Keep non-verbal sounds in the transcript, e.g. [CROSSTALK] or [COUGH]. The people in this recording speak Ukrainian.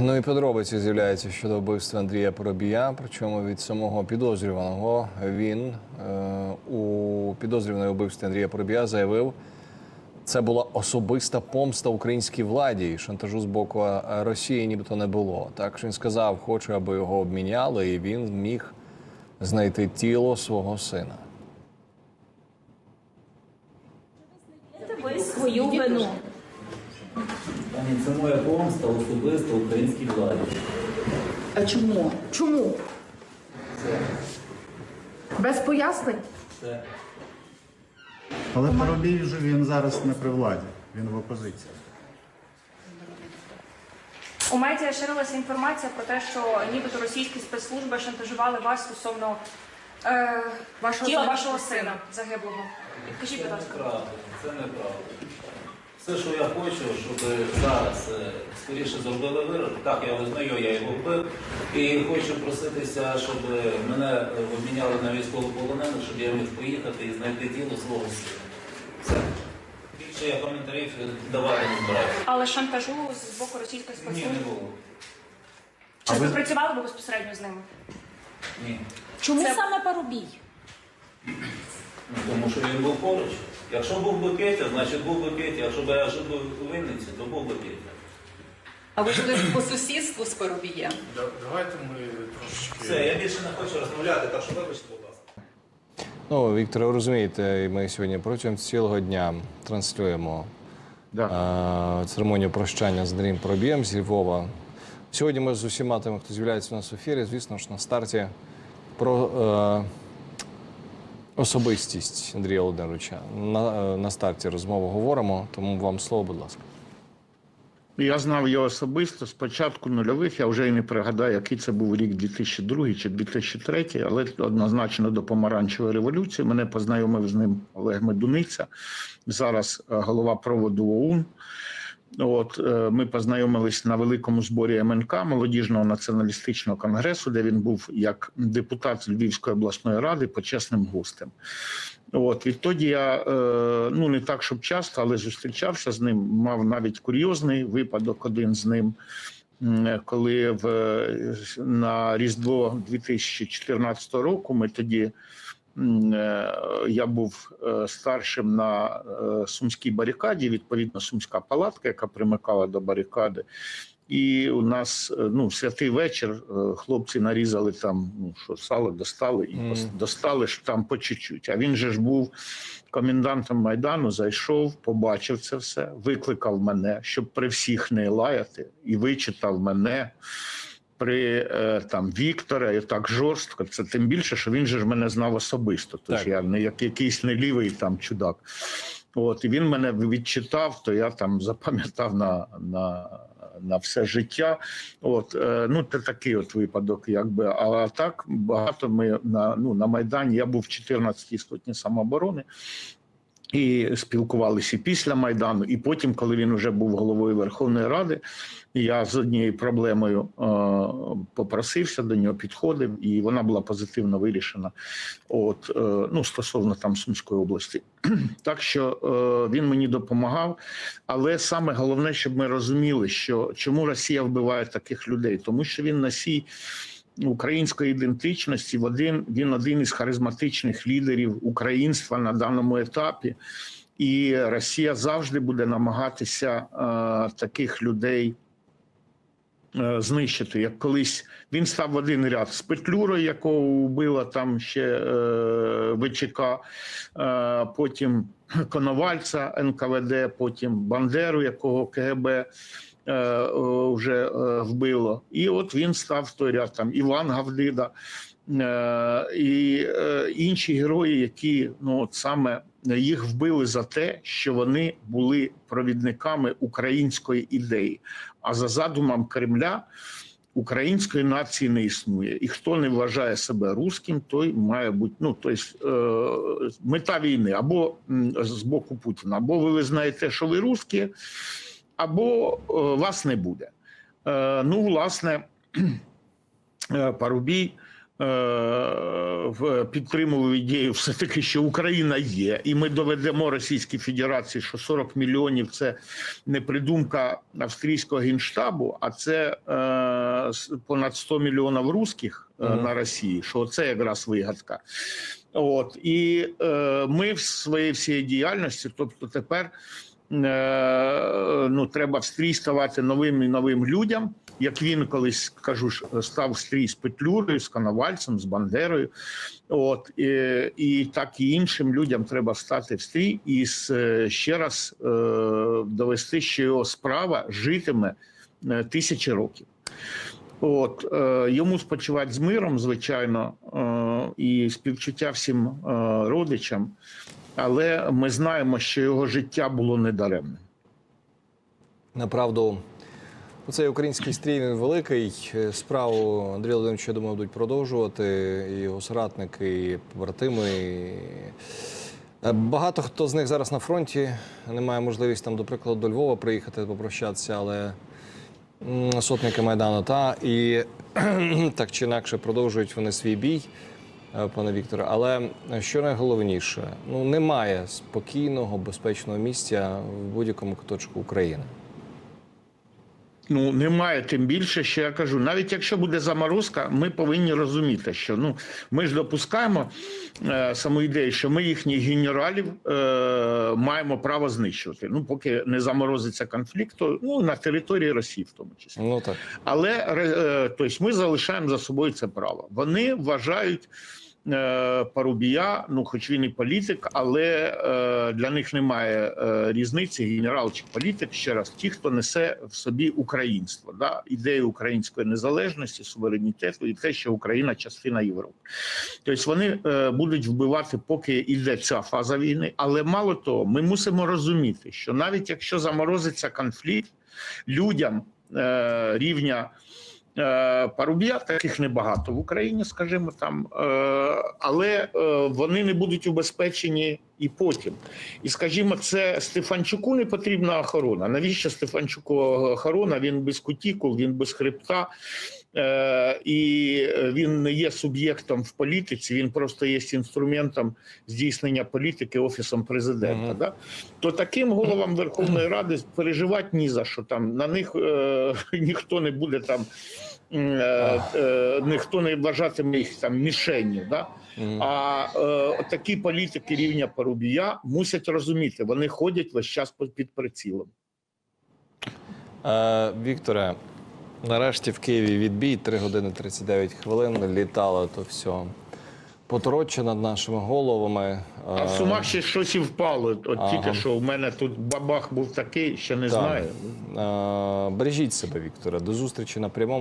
Ну і подробиці з'являються щодо вбивства Андрія Поробія. Причому від самого підозрюваного він е, у підозрюваної у вбивстві Андрія Поробія заявив, це була особиста помста українській владі. і Шантажу з боку е, Росії нібито не було. Так що він сказав, хоче, аби його обміняли, і він міг знайти тіло свого сина. ви свою вину. Пані, це моя помста особисто українській владі. А чому? Чому? Це, Без пояснень? це. Але Парубій вже він зараз не при владі, він в опозиції. У медіа ширилася інформація про те, що нібито російські спецслужби шантажували вас стосовно е, вашого, Тіла вашого сина загиблого. Підкажіть, будь Це ласка. неправда. Це неправда. Все, що я хочу, щоб зараз е, скоріше зробили вирок. Так, я визнаю, я його вбив. І хочу проситися, щоб мене обміняли на військовополонених, щоб я міг поїхати і знайти тіло свого сина. Все. Більше я коментарів давати не збираюся. Але шантажу з боку російських Ні, не було. Чи ви співпрацювали ви безпосередньо з ними? Ні. Чому Це- саме Парубій? Ну, Тому що він був поруч. Якщо був би Петя, значить був би Петя. Якщо б я жив би у Вінниці, то був би Петя. А ви жили по сусідству з Парубієм? Да- Давайте ми трошечки. Все, я більше не хочу розмовляти, так що вибачте, будь ласка. Ну, Віктор, ви розумієте, ми сьогодні протягом цілого дня транслюємо Да. е, церемонію прощання з Андрієм Поробієм з Львова. Сьогодні ми з усіма тими, хто з'являється у нас в ефірі, звісно ж, на старті про е, особистість Андрія Володимировича. На, е, на старті розмови говоримо, тому вам слово, будь ласка. Я знав його особисто з початку нульових. Я вже і не пригадаю, який це був рік 2002 чи 2003, але однозначно до помаранчевої революції. Мене познайомив з ним Олег Медуниця, зараз е, голова проводу ОУН. От е, ми познайомились на великому зборі МНК молодіжного націоналістичного конгресу, де він був як депутат Львівської обласної ради почесним гостем. От відтоді я е, ну не так, щоб часто, але зустрічався з ним. Мав навіть курйозний випадок один з ним. Коли в на Різдво 2014 року ми тоді я був е, старшим на е, сумській барикаді, відповідно, сумська палатка, яка примикала до барикади. І у нас е, ну святий вечір. е, Хлопці нарізали там, ну що сало достали і пос- достали ж там по чуть-чуть. А він же ж був комендантом майдану. Зайшов, побачив це все, викликав мене, щоб при всіх не лаяти, і вичитав мене. При е, там Віктора і так жорстко. Це тим більше, що він же ж мене знав особисто. Тож Так. я не як якийсь не лівий там чудак. От і він мене відчитав, то я там запам'ятав на, на, на все життя. От е, ну це такий от випадок, якби. А так багато ми на ну на майдані. Я був в 14-й сотні самооборони. І спілкувалися після майдану, і потім, коли він вже був головою Верховної Ради, я з однією проблемою е, попросився до нього, підходив, і вона була позитивно вирішена. От е, ну стосовно там Сумської області, [CLEARS THROAT] так що е, він мені допомагав. Але саме головне, щоб ми розуміли, що чому Росія вбиває таких людей, тому що він носій української ідентичності. Один він один із харизматичних лідерів українства на даному етапі. І Росія завжди буде намагатися е, таких людей е, знищити. Як колись він став в один ряд з Петлюрою, якого вбила там ще е, ВЧК, потім Коновальця НКВД, потім Бандеру, якого КГБ вже е, вбило. І от він став в той ряд там Іван Гавдида е, і е, інші герої, які ну от саме їх вбили за те, що вони були провідниками української ідеї. А за задумом Кремля української нації не існує. І хто не вважає себе руським, той має бути ну тобто, е, мета війни або з боку Путіна, або ви визнаєте, що ви русські, або е, вас не буде. Е, ну, власне, [CLEARS THROAT] е, Парубій підтримував ідею, все таки, що Україна є, і ми доведемо Російській Федерації, що 40 мільйонів це не придумка австрійського генштабу, а це понад 100 мільйонів русських на Росії. Що це якраз вигадка. От і е, ми в своїй всієї діяльності, тобто тепер ну, треба встрій ставати новим і новим людям, як він колись кажу, став встрій з Петлюрою, з Коновальцем, з Бандерою. От і, і так і іншим людям треба стати в стрій і е, ще раз е, довести, що його справа житиме е, тисячі років. От е, йому спочивати з миром, звичайно, е, і співчуття всім е, родичам, але ми знаємо, що його життя було недаремним. Направду, цей український стрій великий. Справу Андрія Володимировича, я думаю, будуть продовжувати і його соратники, і побратими. і- Е, Багато хто з них зараз на фронті. Немає можливість там, до прикладу, до Львова приїхати попрощатися, але сотники Майдану та і [CLEARS THROAT] так чи інакше продовжують вони свій бій, е, пане Вікторе. Але що найголовніше, ну немає спокійного, безпечного місця в будь-якому куточку України. Ну немає тим більше, що я кажу, навіть якщо буде заморозка, ми повинні розуміти, що ну ми ж допускаємо е, саму ідею, що ми їхніх генералів е, маємо право знищувати. Ну поки не заморозиться конфлікт, то ну на території Росії, в тому числі. Ну так. Але е, тобто ми залишаємо за собою це право. Вони вважають е, Парубія, ну хоч він і політик, але е, для них немає е, різниці, генерал чи політик. Ще раз, ті, хто несе в собі українство, да, ідею української незалежності, суверенітету і те, що Україна частина Європи. Тобто вони е, будуть вбивати, поки йде ця фаза війни. Але мало того, ми мусимо розуміти, що навіть якщо заморозиться конфлікт, людям е, рівня. Е, Парубія таких небагато в Україні, скажімо там, е, але е, вони не будуть убезпечені і потім. І скажімо, це Стефанчуку не потрібна охорона. Навіщо Стефанчуку охорона? Він без кутікул, він без хребта. І він не є суб'єктом в політиці, він просто є інструментом здійснення політики офісом президента. Мгм. Да? То таким головам Верховної Ради переживати ні за що там на них е, [LAUGHS] ніхто не буде там. Е, е, ніхто не вважатиме їх там мішенню. Да? А е, такі політики рівня Парубія мусять розуміти, вони ходять весь час під- прицілом. Е, Вікторе, нарешті в Києві відбій 3 години 39 хвилин. Літало то все. Потороче над нашими головами. А в сумах ще щось і впало. От Ага. тільки що у мене тут бабах був такий, ще не так. знаю. Е, Бережіть себе, Вікторе. До зустрічі на прямому.